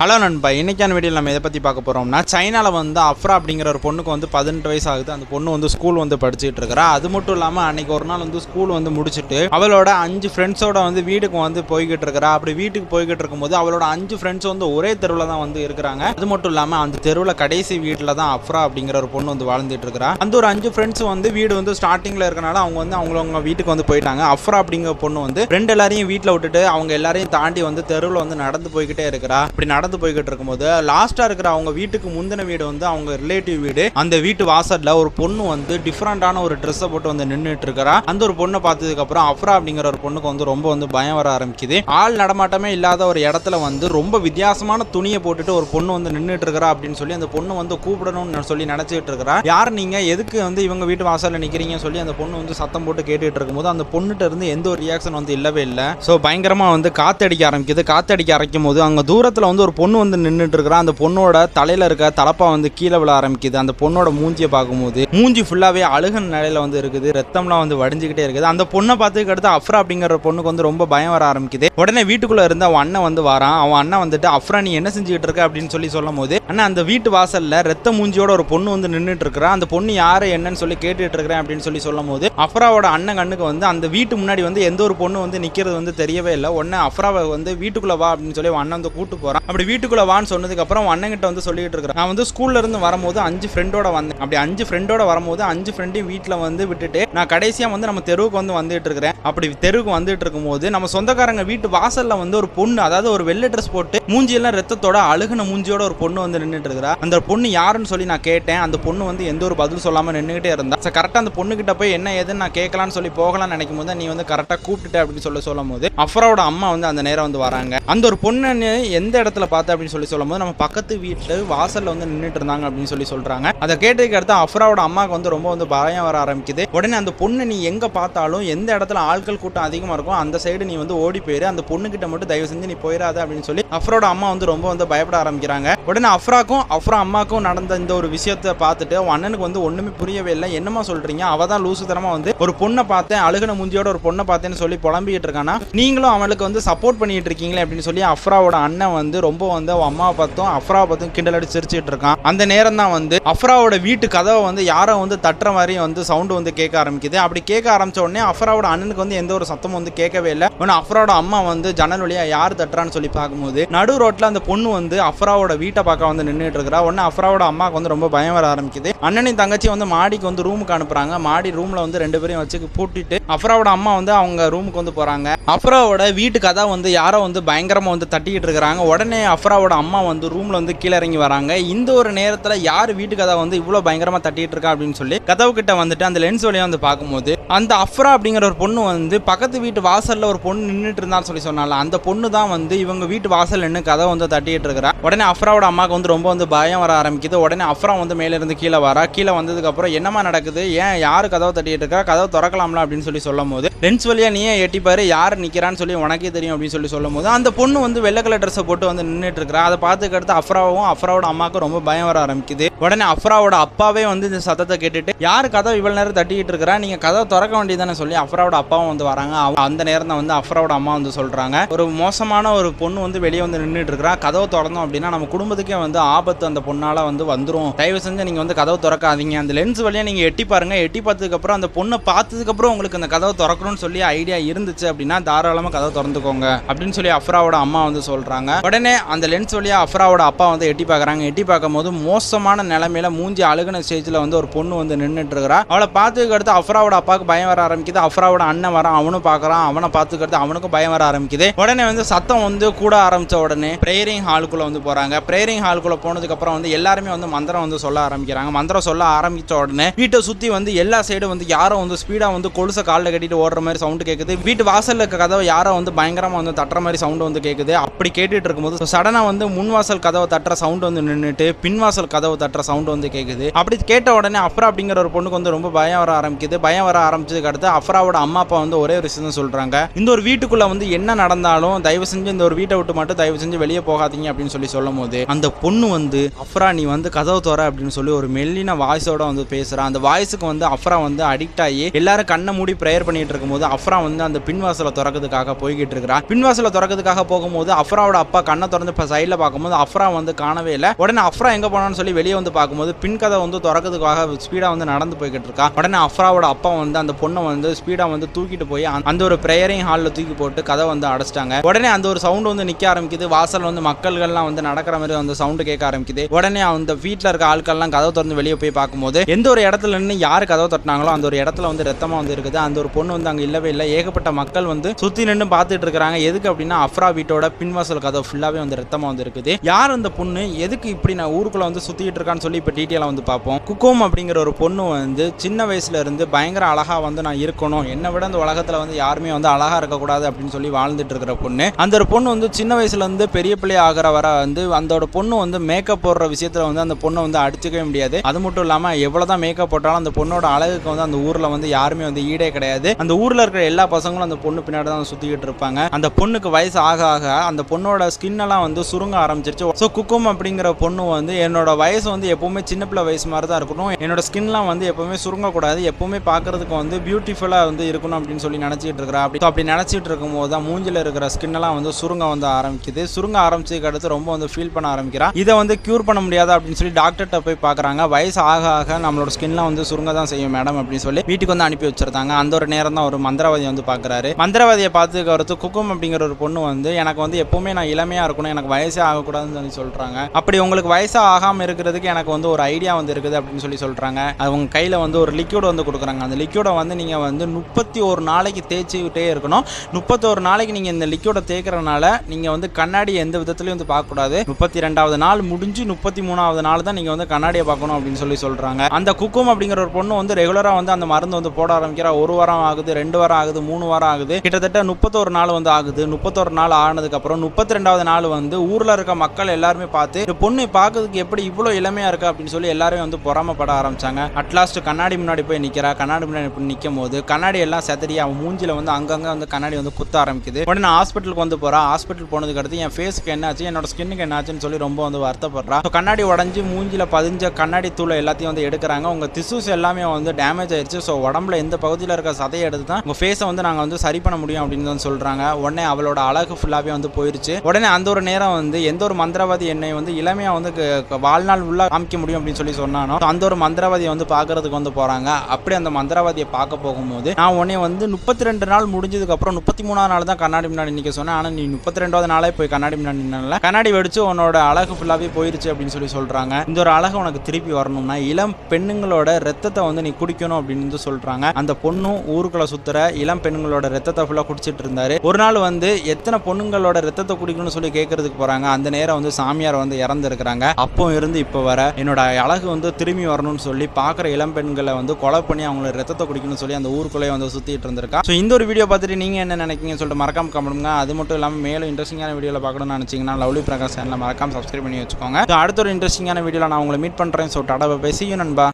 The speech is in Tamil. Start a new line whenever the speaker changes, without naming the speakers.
ஹலோ நண்பா இன்னைக்கான வீடியோவில் நம்ம எதை பற்றி பார்க்க போகிறோம்னா சைனாவில் வந்து அஃப்ரா அப்படிங்கிற ஒரு பொண்ணுக்கு வந்து பதினெட்டு வயசு ஆகுது. அந்த பொண்ணு வந்து ஸ்கூல் வந்து படிச்சுட்டு இருக்கிறா. அது மட்டும் இல்லாமல் அன்னைக்கு ஒரு நாள் வந்து ஸ்கூல் வந்து முடிச்சுட்டு அவளோட அஞ்சு ஃப்ரெண்ட்ஸோட வந்து வீட்டுக்கு வந்து போய்கிட்டு இருக்கிறா. அப்படி வீட்டுக்கு போய்கிட்டு இருக்கும்போது அவளோட அஞ்சு ஃப்ரெண்ட்ஸ் வந்து ஒரே தெருவில் தான் வந்து இருக்கிறாங்க. அது மட்டும் இல்லாமல் அந்த தெருவில் கடைசி வீட்டில் தான் அஃப்ரா அப்படிங்கிற ஒரு பொண்ணு வந்து வாழ்ந்துட்டு இருக்கிறா. அந்த ஒரு அஞ்சு ஃப்ரெண்ட்ஸ் வந்து வீடு வந்து ஸ்டார்டிங்கில் இருக்கனால அவங்க வந்து அவங்களவங்க வீட்டுக்கு வந்து போயிட்டாங்க. அஃப்ரா அப்படிங்கிற பொண்ணு வந்து ரெண்டு எல்லாரையும் வீட்டில் விட்டுட்டு அவங்க எல்லாரையும் தாண்டி வந்து தெருவில் வந்து நடந்து போய்கிட்டே இருக்கிறா. அப்படி நடந்து போய்கிட்டு இருக்கும்போது லாஸ்ட்டாக இருக்கிற அவங்க வீட்டுக்கு முந்தின வீடு வந்து அவங்க ரிலேட்டிவ் வீடு. அந்த வீட்டு வாசல்ல ஒரு பொண்ணு வந்து டிஃப்ரெண்டான ஒரு ட்ரெஸ்ஸை போட்டு வந்து நின்றுட்டு இருக்கிறா அந்த ஒரு பொண்ணை பார்த்ததுக்கு அப்புறம் அஃப்ரா அப்படிங்கிற ஒரு பொண்ணுக்கு வந்து ரொம்ப வந்து பயம் வர ஆரம்பிக்குது. ஆள் நடமாட்டமே இல்லாத ஒரு இடத்துல வந்து ரொம்ப வித்தியாசமான துணியை போட்டுட்டு ஒரு பொண்ணு வந்து நின்றுட்டு இருக்கிறா அப்படின்னு சொல்லி அந்த பொண்ணு வந்து கூப்பிடணும்னு சொல்லி நினைச்சிட்டு இருக்கிறா யார் நீங்க? எதுக்கு வந்து இவங்க வீட்டு வாசல்ல நிக்கிறீங்கன்னு சொல்லி அந்த பொண்ணு வந்து சத்தம் போட்டு கேட்டுட்டு இருக்கும்போது அந்த பொண்ணுகிட்ட இருந்து எந்த ஒரு ரியாக்ஷன் வந்து இல்லவே இல்லை. ஸோ பயங்கரமாக வந்து காத்தடிக்க ஆரம்பிக்குது. காத்தடிக்க ஆரம்பிக்கும் போது அங்க தூரத்துல வந்து ஒரு பொண்ணு வந்து நின்றுட்டு இருக்கிறா அந்த பொண்ணோட தலையில இருக்க தலப்பா வந்து கீழே விழ ஆரம்பிக்குது. அந்த பொண்ணோட மூஞ்சியை பார்க்கும்போது மூஞ்சி ஃபுல்லாவே அழுகன் நிலையில வந்து இருக்குது. ரத்தம்லாம் வந்து வடிஞ்சுக்கிட்டே இருக்குது. அந்த பொண்ணை பார்த்துக்கு அடுத்து அஃப்ரா அப்படிங்கிற பொண்ணுக்கு வந்து ரொம்ப பயம் வர ஆரம்பிக்குது. உடனே வீட்டுக்குள்ள இருந்து அவன் அண்ணன் வந்து வரான். அவன் அண்ணன் வந்துட்டு அஃப்ரா நீ என்ன செஞ்சுக்கிட்டு இருக்க? அப்படின்னு சொல்லி சொல்லும் போது அண்ணா அந்த வீட்டு வாசல்ல ரத்த மூஞ்சியோட ஒரு பொண்ணு வந்து நின்றுட்டு இருக்கிறா அந்த பொண்ணு யாரு என்னன்னு சொல்லி கேட்டுட்டு இருக்கிறேன் அப்படின்னு சொல்லி சொல்லும் போது அஃப்ராவோட அண்ணன் கண்ணுக்கு வந்து அந்த வீட்டு முன்னாடி வந்து எந்த ஒரு பொண்ணு வந்து நிக்கிறது வந்து தெரியவே இல்லை. உடனே அஃப்ராவை வந்து வீட்டுக்குள்ள வா அப்படின்னு சொல்லி அவன் அண்ணன் வந்து கூட்டு போறான். அப்படி வீட்டுக்குள்ள வான்னு சொன்னதுக்கு அப்புறம் வந்து சொல்லிட்டு இருக்கிறான். நான் வந்து ஸ்கூல்ல இருந்து வரும்போது அஞ்சு ஃப்ரெண்டோட வந்தேன். அப்படி அஞ்சு ஃப்ரெண்டோட வரும்போது அஞ்சு ஃப்ரெண்டையும் வீட்டில் வந்து விட்டுட்டு நான் கடைசியா வந்து நம்ம தெருவுக்கு வந்து வந்துட்டு இருக்கிறேன். அப்படி தெருவுக்கு வந்துட்டு இருக்கும்போது நம்ம சொந்தக்காரங்க வீட்டு வாசல்ல வந்து ஒரு பொண்ணு அதாவது ஒரு வெள்ளை ட்ரெஸ் போட்டு மூஞ்சியெல்லாம் ரத்தத்தோட அழுகுன மூஞ்சியோட ஒரு பொண்ணு வந்து நின்றுட்டு இருக்கிறா. அந்த பொண்ணு யாருன்னு சொல்லி நான் கேட்டேன். அந்த பொண்ணு வந்து எந்த ஒரு பதில் சொல்லாம நின்றுகிட்டே இருந்தா. சரி கரெக்டாக அந்த பொண்ணு கிட்ட போய் என்ன ஏதுன்னு நான் கேட்கலான்னு சொல்லி போகலாம்னு நினைக்கும் போது நீ வந்து கரெக்டாக கூப்பிட்டுட்ட அப்படின்னு சொல்லி சொல்லும் போது அஃப்ராவோட அம்மா வந்து அந்த நேரம் வந்து வராங்க. அந்த ஒரு பொண்ணு எந்த இடத்துல பார்த்தேன் அப்படின்னு சொல்லி சொல்லும்போது நம்ம பக்கத்து வீட்டில் வாசல்ல வந்து நின்றுட்டு இருந்தாங்க அப்படின்னு சொல்லி சொல்றாங்க. அதை கேட்டதுக்கு அடுத்து அஃப்ராவோட அம்மாவுக்கு வந்து ரொம்ப வந்து பயம் வர ஆரம்பிக்குது. உடனே அந்த பொண்ணு நீ எங்க பார்த்தாலும் எந்த இடத்துல ஆட்கள் கூட்டம் அதிகமா இருக்கும் அந்த சைடு நீ வந்து ஓடி போயிரு. அந்த பொண்ணு கிட்ட மட்டும் தயவு செஞ்சு நீ போயிடாத அப்படின்னு சொல்லி அஃப்ரோட அம்மா வந்து ரொம்ப வந்து பயப்பட ஆரம்பிக்கிறாங்க. உடனே அஃப்ராக்கும் அஃப்ரா அம்மாக்கும் நடந்த இந்த ஒரு விஷயத்தை பார்த்துட்டு அவன் அண்ணனுக்கு வந்து ஒண்ணுமே புரியவே இல்லை. என்னமா சொல்றீங்க? அவ தான் லூசுத்தனமா வந்து ஒரு பொண்ணை பார்த்தேன் அழுகுன மூஞ்சியோட ஒரு பொண்ணை பார்த்தேன்னு சொல்லி புலம்பிக்கிட்டு இருக்கானா? நீங்களும் அவளுக்கு வந்து சப்போர்ட் பண்ணிட்டு இருக்கீங்களே அப்படின்னு சொல்லி அஃப்ராவோட அண்ணன் வந்து ரொம்ப வந்து அவன் அம்மாவை பார்த்தும் அஃப்ராவை பார்த்தும் கிண்டல் அடிச்சு சிரிச்சிட்டு இருக்கான். அந்த நேரம் தான் வந்து அஃப்ராவோட வீட்டு கதவை வந்து யாரோ வந்து தட்டுற மாதிரி வந்து சவுண்டு வந்து கேட்க ஆரம்பிக்குது. அப்படி கேட்க ஆரம்பிச்ச உடனே அஃப்ராவோட அண்ணனுக்கு வந்து எந்த ஒரு சத்தமும் வந்து கேட்கவே இல்லை. உடனே அஃப்ராவோட அம்மா வந்து ஜன்னல் வழியா யார் தட்டுறான்னு சொல்லி பார்க்கும்போது நடு ரோட்ல அந்த பொண்ணு வந்து அஃப்ராவோட வீட்டை பார்க்க வந்து நின்றுட்டு இருக்கிறா. உடனே அஃப்ராவோட அம்மாவுக்கு வந்து ரொம்ப பயம் வர ஆரம்பிக்குது. அண்ணனையும் தங்கச்சி வந்து மாடிக்கு வந்து ரூமுக்கு அனுப்புறாங்க. மாடி ரூம்ல வந்து ரெண்டு பேரையும் வச்சு பூட்டிட்டு அஃப்ராவோட அம்மா வந்து அவங்க ரூமுக்கு வந்து போறாங்க. அஃப்ராவோட வீட்டு கதை வந்து யாரோ வந்து பயங்கரமா வந்து தட்டிக்கிட்டு இருக்கிறாங்க. உடனே அஃப்ராவோட அம்மா வந்து ரூம்ல வந்து கீழே இறங்கி வராங்க. இந்த ஒரு நேரத்துல யார் வீட்டு கதை வந்து இவ்வளவு பயங்கரமா தட்டிட்டு இருக்கா அப்படின்னு சொல்லி கதவு கிட்ட வந்துட்டு அந்த லென்ஸ் வழியை வந்து பார்க்கும்போது அந்த அஃப்ரா அப்படிங்கிற ஒரு பொண்ணு வந்து பக்கத்து வீட்டு வாசல்ல ஒரு பொண்ணு நின்றுட்டு இருந்தான்னு சொல்லி சொன்னால. அந்த பொண்ணு தான் வந்து இவங்க வீட்டு வாசல் நின்று கதை வந்து தட்டிட்டு இருக்கிறா. உடனே அஃப்ராவோட அம்மாவுக்கு வந்து ரொம்ப வந்து பயம் வர ஆரம்பிக்குது. உடனே அஃப்ரா வந்து மேல இருந்து கீழே வரா. கீழே வந்ததுக்கு அப்புறம் என்னமா நடக்குது? ஏன் யாரு கதவை தட்டிட்டு இருக்கா? கதவை திறக்கலாம்ல அப்படின்னு சொல்லி சொல்லும் போது லென்ஸ் வழியா நீயே எட்டிப்பாரு. யார் நிக்கிறான்னு சொல்லி உனக்கே தெரியும் அப்படின்னு சொல்லி சொல்லும் போது அந்த பொண்ணு வந்து வெள்ளை கலர் ட்ரெஸ்ஸை போட்டு வந்து நின்று இருக்கிறா அதை பார்த்துக்கடுத்து அஃப்ராவும் அஃப்ராவோட அம்மாவுக்கும் ரொம்ப பயம் வர ஆரம்பிக்குது. உடனே அஃப்ராவோட அப்பாவே வந்து இந்த சத்தத்தை கேட்டுட்டு யார் கதவை இவ்வளவு நேரம் தட்டிக்கிட்டு இருக்கிறா? நீங்க கதவை திறக்க வேண்டியதானே சொல்லி அஃப்ராவோட அப்பாவும் வந்து வராங்க. அவ- அந்த நேரம் தான் வந்து அஃப்ராவோட அம்மா வந்து சொல்றாங்க. ஒரு மோசமான ஒரு பொண்ணு வந்து வெளியே வந்து நின்றுட்டு இருக்கிறா. கதவை திறந்தோம் அப்படின்னா நம்ம குடும்பத்துக்கே வந்து ஆபத்து அந்த பொண்ணால வந்து வந்துரும். தயவு செஞ்சு நீங்க வந்து கதவை திறக்காதீங்க. அந்த லென்ஸ் வழியா நீங்க எட்டி பாருங்க. எட்டி பார்த்ததுக்கு அப்புறம் அந்த பொண்ணை பார்த்ததுக்கு அப்புறம் உங்களுக்கு அந்த கதவை திறக்கணும்னு சொல்லி ஐடியா இருந்துச்சு அப்படின்னா தாராளமா கதவை திறந்துக்கோங்க அப்படின்னு சொல்லி அஃப்ராவோட அம்மா வந்து சொல்றாங்க. உடனே அந்த லென்ஸ் வழியா அஃப்ராவோட அப்பா வந்து எட்டி பார்க்குறாங்க. எட்டி பார்க்கும்போது மோசமான நிலைமையில மூஞ்சி அழுகின ஸ்டேஜ்ல வந்து ஒரு பொண்ணு வந்து நின்றுட்டு இருக்கிறா அவளை பார்த்ததுக்கு அடுத்து அஃப்ராவோட அப்பாவுக்கு பயம் வர ஆரம்பிக்குது. அஃப்ராவோட அண்ணன் வரான் அவனும் பார்க்குறான். அவனை பார்த்துக்கிறது அவனுக்கும் பயம் வர ஆரம்பிக்குது. உடனே வந்து சத்தம் வந்து கூட ஆரம்பிச்ச உடனே ப்ரேயரிங் ஹாலுக்குள்ளே வந்து போறாங்க. ப்ரேயரிங் ஹாலுக்குள்ளே போனதுக்கப்புறம் வந்து எல்லாருமே வந்து மந்திரம் வந்து சொல்ல ஆரம்பிக்கிறாங்க. மந்திரம் சொல்ல ஆரம்பிச்ச உடனே வீட்டை சுத்தி வந்து எல்லா சைடும் வந்து யாரோ வந்து ஸ்பீடா வந்து கொலுசை காலில் கட்டிட்டு ஓடுற மாதிரி சவுண்ட் கேட்குது வீட்டு வாசல்ல இருக்க கதவை யாரோ வந்து பயங்கரமாக வந்து தட்டுற மாதிரி சவுண்ட் வந்து கேட்குது அப்படி கேட்டுட்டு இருக்கும்போது சடனா வந்து முன் வாசல் கதவை தட்டுற சவுண்ட் வந்து நின்றுட்டு பின் வாசல் கதவை தட்டுற சவுண்ட் வந்து கேட்குது அப்படி கேட்ட உடனே அஃப்ரா அப்படிங்கிற ஒரு பொண்ணுக்கு வந்து ரொம்ப பயம் வர ஆரம்பிக்குது. பயம் வர ஆரம்பிச்சதுக்கு அடுத்து அஃப்ராவோட அம்மா அப்பா வந்து ஒரே ஒரு விஷயம் தான் சொல்றாங்க. இந்த ஒரு வீட்டுக்குள்ள வந்து என்ன நடந்தாலும் தயவு செஞ்சு இந்த ஒரு வீட்டை விட்டு மட்டும் தயவு செஞ்சு வெளியே போகாதீங்க அப்படின்னு சொல்லி சொல்லும் போது அந்த பொண்ணு வந்து அஃப்ரா நீ வந்து கதவு தோற அப்படின்னு சொல்லி ஒரு மெல்லின வாய்ஸோட வந்து பேசுறா. அந்த வாய்ஸுக்கு வந்து அஃப்ரா வந்து அடிக்ட் ஆகி எல்லாரும் கண்ணை மூடி ப்ரேயர் பண்ணிட்டு இருக்கும்போது அஃப்ரா வந்து அந்த பின்வாசலை திறக்கிறதுக்காக போய்கிட்டு இருக்கிறா. பின்வாசலை திறக்கிறதுக்காக போகும்போது அஃப்ராவோட அப்பா கண்ணை திறந்து திறந்து இப்போ சைடில் பார்க்கும்போது அஃப்ரா வந்து காணவே இல்லை. உடனே அஃப்ரா எங்கே போனான்னு சொல்லி வெளியே வந்து பார்க்கும்போது பின் கதை வந்து திறக்கிறதுக்காக ஸ்பீடாக வந்து நடந்து போய்கிட்டு இருக்கா. உடனே அஃப்ராவோட அப்பா வந்து அந்த பொண்ணை வந்து ஸ்பீடாக வந்து தூக்கிட்டு போய் அந்த- ஒரு ப்ரேயரிங் ஹாலில் தூக்கி போட்டு கதை வந்து அடைச்சிட்டாங்க. உடனே அந்த ஒரு சவுண்ட் வந்து நிற்க ஆரம்பிக்குது. வாசல் வந்து மக்கள்கள்லாம் வந்து நடக்கிற மாதிரி அந்த சவுண்டு கேட்க ஆரம்பிக்குது. உடனே அந்த வீட்டில் இருக்க ஆட்கள்லாம் கதவை திறந்து வெளியே போய் பார்க்கும்போது எந்த ஒரு இடத்துல நின்று யார் கதவை தட்டினாங்களோ அந்த ஒரு இடத்துல வந்து ரத்தமாக வந்து இருக்குது. அந்த ஒரு பொண்ணு வந்து அங்கே இல்லவே இல்லை. ஏகப்பட்ட மக்கள் வந்து சுற்றி நின்று பார்த்துட்டு இருக்கிறாங்க. எதுக்கு அப்படின்னா அஃப்ரா வீட்டோட பின்வாசல் கதவு ஃபுல்லாகவே வந்து ரத்தமாக வந்து இருக்குது. யார் அந்த பொண்ணு? எதுக்கு இப்படி நான் ஊருக்குள்ளே வந்து சுற்றிட்டு இருக்கான்னு சொல்லி இப்போ டீட்டெயிலாக வந்து பார்ப்போம். குக்கோம் அப்படிங்கிற ஒரு பொண்ணு வந்து சின்ன வயசுல இருந்து பயங்கர அழகாக வந்து நான் இருக்கணும். என்னை விட இந்த உலகத்தில் வந்து யாருமே வந்து அழகாக இருக்கக்கூடாது அப்படின்னு சொல்லி வாழ்ந்துட்டு இருக்கிற பொண்ணு. அந்த ஒரு பொண்ணு வந்து சின்ன வயசுலேருந்து பெரிய பிள்ளை ஆகிற வர வந்து அந்த பொண்ணு வந்து மேக்கப் போடுற விஷயத்தில் வந்து அந்த பொண்ணை வந்து அடிச்சுக்கவே முடியாது. அது மட்டும் இல்லாமல் எவ்வளோ தான் மேக்கப் போட்டாலும் அந்த பொண்ணோட அழகுக்கு வந்து அந்த ஊரில் வந்து யாருமே வந்து ஈடே கிடையாது. அந்த ஊரில் இருக்கிற எல்லா பசங்களும் அந்த பொண்ணு பின்னாடி தான் சுற்றிக்கிட்டு இருப்பாங்க. அந்த பொண்ணுக்கு வயசு ஆக ஆக அந்த பொண்ணோட ஸ்கின் எல்லாம் வந்து சுருங்க ஆரம்பிச்சிருச்சு. ஸோ குக்கும் அப்படிங்கிற பொண்ணு வந்து என்னோட வயசு வந்து எப்போவுமே சின்ன பிள்ளை வயசு மாதிரி தான் இருக்கணும். என்னோட ஸ்கின்லாம் வந்து எப்போவுமே சுருங்கக்கூடாது. எப்போவுமே பார்க்கறதுக்கு வந்து பியூட்டிஃபுல்லாக வந்து இருக்கணும் அப்படின்னு சொல்லி நினச்சிட்டு இருக்கிறா அப்படி அப்படி நினச்சிட்டு இருக்கும்போது தான் மூஞ்சில இருக்கிற ஸ்கின்னெல்லாம் வந்து சுருங்க வந்து ஆரம்பிக்குது. சுருங்க ஆரம்பிச்சதுக்கு அடுத்து ரொம்ப வந்து ஃபீல் பண்ண ஆரம்பிக்கிறா. இதை வந்து க்யூர் பண்ண முடியாது அப்படின்னு சொல்லி டாக்டர்கிட்ட போய் பார்க்குறாங்க வயசு ஆக ஆக நம்மளோட ஸ்கின்லாம் வந்து சுருங்க தான் செய்யும் மேடம் அப்படின்னு சொல்லி வீட்டுக்கு வந்து அனுப்பி வச்சிருந்தாங்க. அந்த ஒரு நேரம் தான் ஒரு மந்திரவாதியை வந்து பார்க்குறாரு மந்திரவாதியை பார்த்துக்க வரத்து குக்கும் அப்படிங்கிற ஒரு பொண்ணு வந்து எனக்கு வந்து எப்பவுமே நான் இளமையாக இருக்கணும். எனக்கு வயசே ஆகக்கூடாதுன்னு சொல்லி சொல்கிறாங்க அப்படி உங்களுக்கு வயசாக ஆகாமல் இருக்கிறதுக்கு எனக்கு வந்து ஒரு ஐடியா வந்து இருக்குது அப்படின்னு சொல்லி சொல்கிறாங்க அவங்க கையில் வந்து ஒரு லிக்யூட் வந்து கொடுக்குறாங்க. அந்த லிக்யூடை வந்து நீங்கள் வந்து முப்பத்தி ஒரு நாளைக்கு தேய்ச்சிக்கிட்டே இருக்கணும். முப்பத்தோரு நாளைக்கு நீங்கள் இந்த லிக்யூடை தேய்க்கிறனால நீங்கள் வந்து கண்ணாடி எந்த விதத்துலையும் வந்து பார்க்கக்கூடாது. முப்பத்தி ரெண்டாவது நாள் முடிஞ்சு முப்பத்தி மூணாவது நாள் தான் நீங்கள் வந்து கண்ணாடியை பார்க்கணும் அப்படின்னு சொல்லி சொல்கிறாங்க அந்த குக்கும் அப்படிங்கிற ஒரு பொண்ணு வந்து ரெகுலராக வந்து அந்த மருந்து வந்து போட ஆரம்பிக்கிறா. ஒரு வாரம் ஆகுது ரெண்டு வாரம் ஆகுது மூணு வாரம் ஆகுது. கிட்டத்தட்ட முப்பத்தோரு நாள் வந்து ஆகுது. முப்பத்தோரு நாள் ஆனதுக்கப்புறம் முப்பத்தி ரெண்டாவது நாள் வந்து ஊரில் இருக்க மக்கள் எல்லாருமே பார்த்து பொண்ணு பார்க்கறதுக்கு எப்படி இவ்வளோ இளமையாக இருக்கா அப்படின்னு சொல்லி எல்லாருமே வந்து பொறாமப்பட ஆரம்பிச்சாங்க. அட்லாஸ்ட் கண்ணாடி முன்னாடி போய் நிற்கிறா கண்ணாடி முன்னாடி போய் நிற்கும் போது கண்ணாடி எல்லாம் செதறி அவன் மூஞ்சில வந்து அங்கங்கே வந்து கண்ணாடி வந்து குத்த ஆரம்பிக்குது. உடனே ஹாஸ்பிட்டலுக்கு வந்து போறா. ஹாஸ்பிட்டல் போனதுக்கு அடுத்து என் ஃபேஸ்க்கு என்னாச்சு? என்னோட ஸ்கின்னுக்கு என்னாச்சுன்னு சொல்லி ரொம்ப வந்து வருத்தப்படுறா. கண்ணாடி உடஞ்சி மூஞ்சில பதிஞ்ச கண்ணாடி தூளை எல்லாத்தையும் வந்து எடுக்கிறாங்க. உங்க திசுஸ் எல்லாமே வந்து டேமேஜ் ஆயிடுச்சு ஸோ உடம்புல எந்த பகுதியில் இருக்க சதையை எடுத்து தான் உங்கள் ஃபேஸை வந்து நாங்கள் வந்து சரி பண்ண முடியும் அப்படின்னு வந்து சொல்கிறாங்க உடனே அவளோட அழகு ஃபுல்லாகவே வந்து போயிருச்சு. உடனே அந்த ஒரு நேரம் வந்து எந்த ஒரு மந்திரவாதி என்னை வந்து இளமையாக வந்து க- வாழ்நாள் உள்ள காமிக்க முடியும் அப்படின்னு சொல்லி சொன்னானோ. அந்த ஒரு மந்திரவாதியை வந்து பார்க்கறதுக்கு வந்து போறாங்க. அப்படி அந்த மந்திரவாதியை பார்க்க போகும்போது நான் உடனே வந்து முப்பத்தி ரெண்டு நாள் முடிஞ்சதுக்கு அப்புறம் முப்பத்தி மூணாவது நாள் தான் கண்ணாடி முன்னாடி நிற்க சொன்னேன். ஆனால் நீ முப்பத்தி ரெண்டாவது நாளே போய் கண்ணாடி முன்னாடி நின்னால. கண்ணாடி வெடிச்சு உன்னோட அழகு ஃபுல்லாகவே போயிருச்சு அப்படின்னு சொல்லி சொல்றாங்க. இந்த ஒரு அழகு உனக்கு திருப்பி வரணும்னா இளம் பெண்ணுங்களோட ரத்தத்தை வந்து நீ குடிக்கணும் அப்படின்னு வந்து சொல்றாங்க. அந்த பொண்ணும் ஊருக்குள்ள சுத்துற இளம் பெண்களோட ரத்தத்தை ஃபுல்லாக குடிச்சிட்டு இருந்தாரு. ஒரு நாள் வந்து எத்தனை பொண்ணுங்களோட ரத்தத்தை குடிக்கணும்னு சொல்லி கேட்கறதுக்கு போறாங்க. அந்த நேரம் வந்து சாமியார் வந்து இறந்துருக்கிறாங்க. அப்போ இருந்து இப்போ வர என்னோட அழகு வந்து திரும்பி வரணும்னு சொல்லி பார்க்குற இளம் பெண்களை வந்து கொலை பண்ணி அவங்கள ரத்தத்தை குடிக்கணும்னு சொல்லி அந்த ஊருக்குள்ளே வந்து சுற்றிட்டு இருந்திருக்கா. ஸோ இந்த ஒரு வீடியோ பார்த்துட்டு நீங்கள் என்ன நினைக்கிங்கன்னு சொல்லிட்டு மறக்காம கமெண்ட்டுங்க அது மட்டும் இல்லாமல் மேலும் இன்ட்ரெஸ்டிங்கான வீடியோவில் பார்க்கணும்னு நினச்சிங்கன்னா லவ்லி பிரகாஷ் சேனலில் மறக்காம சப்ஸ்கிரைப் பண்ணி வச்சுக்கோங்க. அடுத்த ஒரு இன்ட்ரெஸ்டிங்கான வீடியோவில் நான் உங்களை மீட் பண்ணுறேன் ஸோ டடா பேசியும் நண்பா.